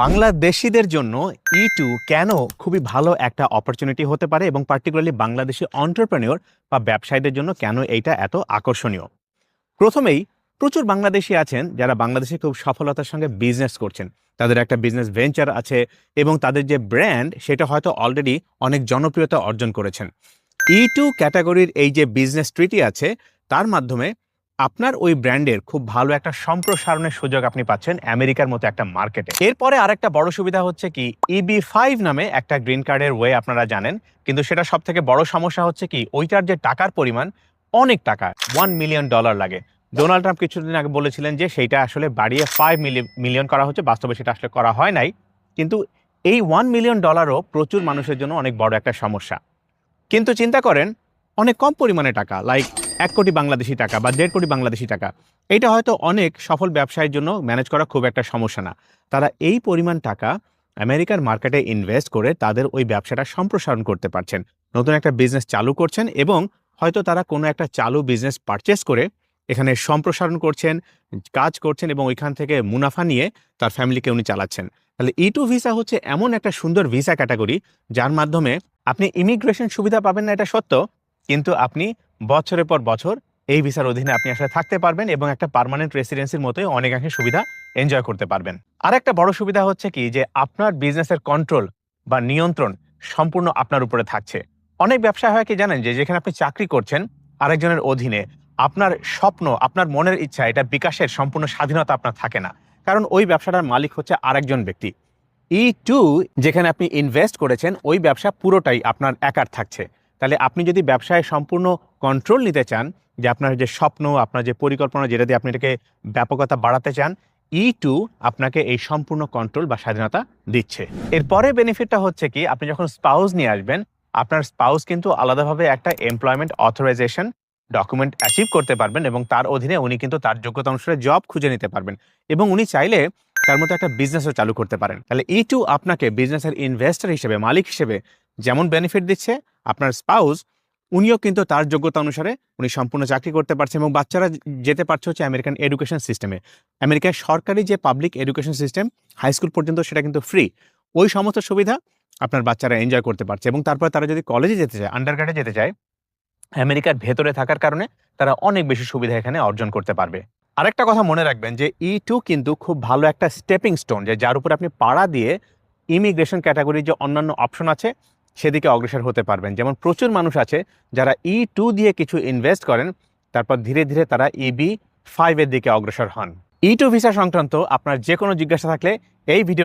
বাংলাদেশিদের জন্য ই টু কেন খুবই ভালো একটা অপরচুনিটি হতে পারে এবং পার্টিকুলারলি বাংলাদেশি অন্টারপ্রেনিওর বা ব্যবসায়ীদের জন্য কেন এইটা এত আকর্ষণীয়? প্রথমেই প্রচুর বাংলাদেশি আছেন যারা বাংলাদেশে খুব সফলতার সঙ্গে বিজনেস করছেন। তাদের একটা বিজনেস ভেঞ্চার আছে এবং তাদের যে ব্র্যান্ড সেটা হয়তো অলরেডি অনেক জনপ্রিয়তা অর্জন করেছেন। ই টু ক্যাটাগরির এই যে বিজনেস ট্রিটি আছে, তার মাধ্যমে আপনার ওই ব্র্যান্ডের খুব ভালো একটা সম্প্রসারণের সুযোগ আপনি পাচ্ছেন আমেরিকার মতো একটা মার্কেটে। এরপরে আরেকটা বড় সুবিধা হচ্ছে কি ইবি ফাইভ নামে একটা গ্রিন কার্ডের ওয়ে আপনারা জানেন, কিন্তু সেটা সব থেকে বড় সমস্যা হচ্ছে কি, ওইটার যে টাকার পরিমাণ অনেক টাকা ওয়ান মিলিয়ন ডলার লাগে। ডোনাল্ড ট্রাম্প কিছুদিন আগে বলেছিলেন যে সেইটা আসলে বাড়িয়ে ফাইভ মিলিয়ন করা হচ্ছে, বাস্তবে সেটা আসলে করা হয় নাই, কিন্তু এই ওয়ান মিলিয়ন ডলারও প্রচুর মানুষের জন্য অনেক বড় একটা সমস্যা। কিন্তু চিন্তা করেন, অনেক কম পরিমাণে টাকা লাইক এক কোটি বাংলাদেশি টাকা বা দেড় কোটি বাংলাদেশি টাকা। এটা হয়তো অনেক সফল ব্যবসায়ের জন্য ম্যানেজ করা খুব একটা সমস্যা না। তারা এই পরিমাণ টাকা আমেরিকার মার্কেটে ইনভেস্ট করে তাদের ওই ব্যবসাটা সম্প্রসারণ করতে পারছেন। নতুন একটা বিজনেস চালু করছেন এবং হয়তো তারা কোনো একটা চালু বিজনেস পারচেস করে এখানে সম্প্রসারণ করছেন, কাজ করছেন এবং ওইখান থেকে মুনাফা নিয়ে তার ফ্যামিলিকে উনি চালাচ্ছেন। তাহলে ই টু ভিসা হচ্ছে এমন একটা সুন্দর ভিসা ক্যাটাগরি যার মাধ্যমে আপনি ইমিগ্রেশন সুবিধা পাবেন না এটা সত্য কিন্তু আপনি বছরের পর বছর এই ভিসার অধীনে আপনি আসলে থাকতে পারবেন এবং একটা পার্মানেন্ট রেসিডেন্সির মতোই অনেকাংশে সুবিধা এনজয় করতে পারবেন। আর একটা বড় সুবিধা হচ্ছে কি যে আপনার বিজনেসের কন্ট্রোল বা নিয়ন্ত্রণ সম্পূর্ণ আপনার উপরে থাকছে। অনেক ব্যবসা হয় কি জানেন যে যেখানে আপনি চাকরি করছেন আরেকজনের অধীনে আপনার স্বপ্ন, আপনার মনের ইচ্ছা, এটা বিকাশের সম্পূর্ণ স্বাধীনতা আপনার থাকে না। কারণ ওই ব্যবসাটার মালিক হচ্ছে আরেকজন ব্যক্তি। ই টু যেখানে আপনি ইনভেস্ট করেছেন, ওই ব্যবসা পুরোটাই আপনার একার থাকছে। তাহলে আপনি যদি ব্যবসায় সম্পূর্ণ কন্ট্রোল নিতে চান, যে আপনার যে স্বপ্ন, আপনার যে পরিকল্পনা যেটা দিয়ে আপনি এটাকে ব্যাপকতা বাড়াতে চান ই টু আপনাকে এই সম্পূর্ণ কন্ট্রোল বা স্বাধীনতা দিচ্ছে। এরপরে বেনিফিটটা হচ্ছে কি, আপনি যখন স্পাউস নিয়ে আসবেন, আপনার স্পাউস কিন্তু আলাদাভাবে একটা এমপ্লয়মেন্ট অথরাইজেশন ডকুমেন্ট অ্যাচিভ করতে পারবেন এবং তার অধীনে উনি কিন্তু তার যোগ্যতা অনুসারে জব খুঁজে নিতে পারবেন এবং উনি চাইলে তার মতো একটা বিজনেসও চালু করতে পারেন। তাহলে ই টু আপনাকে বিজনেসের ইনভেস্টর হিসেবে, মালিক হিসেবে যেমন বেনিফিট দিচ্ছে আপনার স্পাউস উনিও কিন্তু তার যোগ্যতা অনুসারে উনি সম্পূর্ণ চাকরি করতে পারছে এবং বাচ্চারা যেতে পারছে হচ্ছে আমেরিকান এডুকেশন সিস্টেমে আমেরিকার সরকারি যে public education system high school পর্যন্ত সেটা কিন্তু ফ্রি ওই সমস্ত সুবিধা আপনার বাচ্চারা এনজয় করতে পারছে এবং তারপর তারা যদি কলেজে যেতে চায় আন্ডার যেতে চায় আমেরিকার ভেতরে থাকার কারণে তারা অনেক বেশি সুবিধা এখানে অর্জন করতে পারবে। আরেকটা কথা মনে রাখবেন যে ই টু কিন্তু খুব ভালো একটা স্টেপিং স্টোন যে যার উপর আপনি পাড়া দিয়ে ইমিগ্রেশন ক্যাটাগরির যে অন্যান্য অপশন আছে সেদিকে অগ্রসর হতে পারবেন। যেমন প্রচুর মানুষ আছে যারা ই টু দিয়ে কিছু ইনভেস্ট করেন, তারপর ধীরে ধীরে তারা ইবি ফাইভের দিকে অগ্রসর হন। ই টু ভিসা সংক্রান্ত আপনার যে কোনো জিজ্ঞাসা থাকলে এই ভিডিও